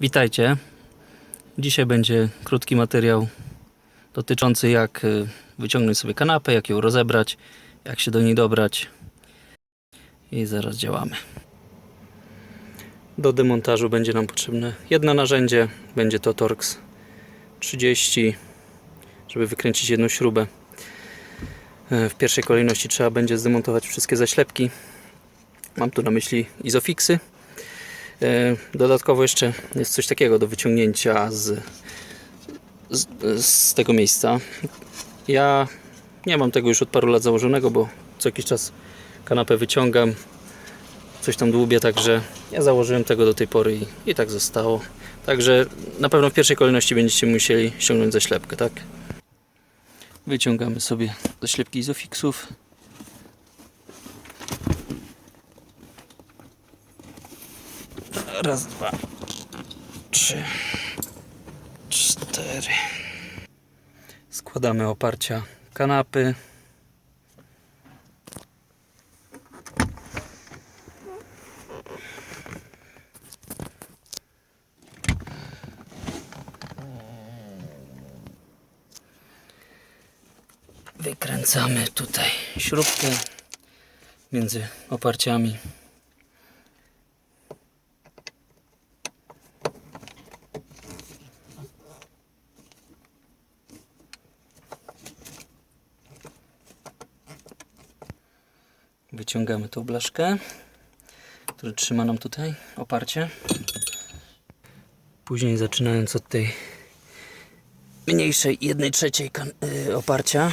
Witajcie. Dzisiaj będzie krótki materiał dotyczący jak y, wyciągnąć sobie kanapę, jak ją rozebrać, jak się do niej dobrać. I zaraz działamy. Do demontażu będzie nam potrzebne jedno narzędzie. Będzie to Torx 30, żeby wykręcić jedną śrubę. E, W pierwszej kolejności trzeba będzie zdemontować wszystkie zaślepki. Mam tu na myśli izofixy. E, Dodatkowo jeszcze jest coś takiego do wyciągnięcia z, z, z tego miejsca. Ja nie mam tego już od paru lat założonego, bo co jakiś czas kanapę wyciągam, coś tam dłubię, także ja założyłem tego do tej pory i, i tak zostało. Także na pewno w pierwszej kolejności będziecie musieli ściągnąć zaślepkę, tak? Wyciągamy sobie zaślepki izofixów. Raz, dwa, trzy, cztery. Składamy oparcia kanapy. Wykręcamy tutaj śrubkę między oparciami. Wyciągamy tą blaszkę, która trzyma nam tutaj oparcie. Później zaczynając od tej mniejszej jednej trzeciej kan- y, oparcia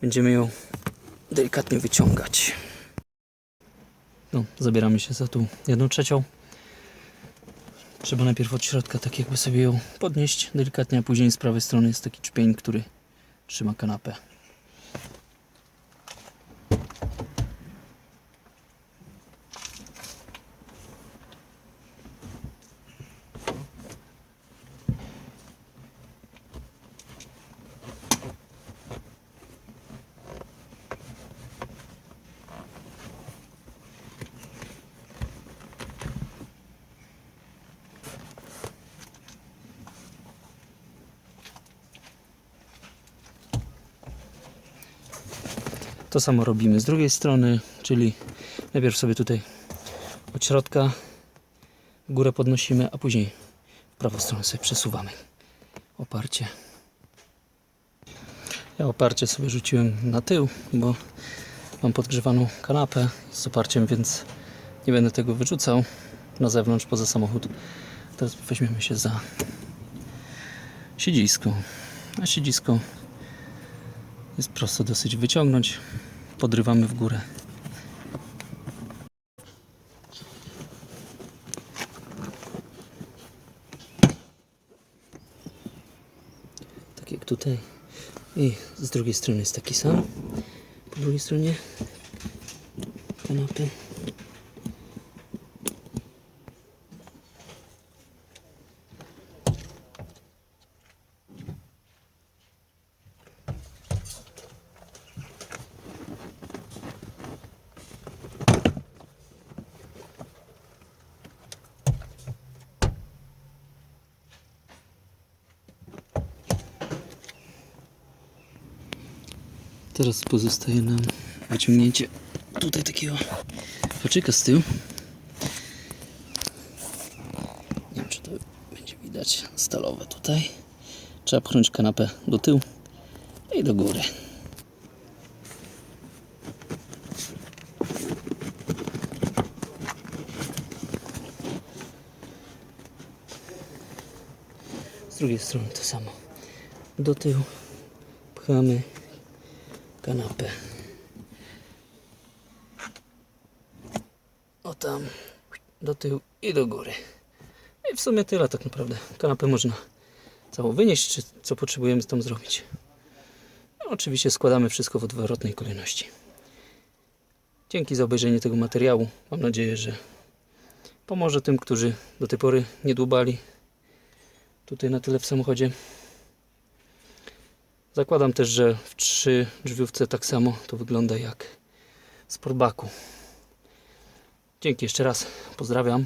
będziemy ją delikatnie wyciągać. No, zabieramy się za tą jedną trzecią. Trzeba najpierw od środka tak jakby sobie ją podnieść delikatnie, a później z prawej strony jest taki czpień, który trzyma kanapę. To samo robimy z drugiej strony, czyli najpierw sobie tutaj od środka górę podnosimy, a później w prawą stronę sobie przesuwamy oparcie. Ja oparcie sobie rzuciłem na tył, bo mam podgrzewaną kanapę z oparciem, więc nie będę tego wyrzucał na zewnątrz poza samochód. Teraz weźmiemy się za siedzisko. A siedzisko jest prosto dosyć wyciągnąć. Podrywamy w górę. Tak jak tutaj. I z drugiej strony jest taki sam. Po drugiej stronie kanapy. Teraz pozostaje nam wyciągnięcie tutaj takiego haczyka z tyłu. Nie wiem, czy to będzie widać. Stalowe tutaj. Trzeba pchnąć kanapę do tyłu i do góry. Z drugiej strony to samo. Do tyłu pchamy kanapę. O tam, do tyłu i do góry. I w sumie tyle tak naprawdę. Kanapę można całą wynieść, czy co potrzebujemy tam zrobić. No, oczywiście składamy wszystko w odwrotnej kolejności. Dzięki za obejrzenie tego materiału. Mam nadzieję, że pomoże tym, którzy do tej pory nie dłubali tutaj na tyle w samochodzie. Zakładam też, że w trzy drzwiówce tak samo to wygląda jak w sportbaku. Dzięki jeszcze raz. Pozdrawiam.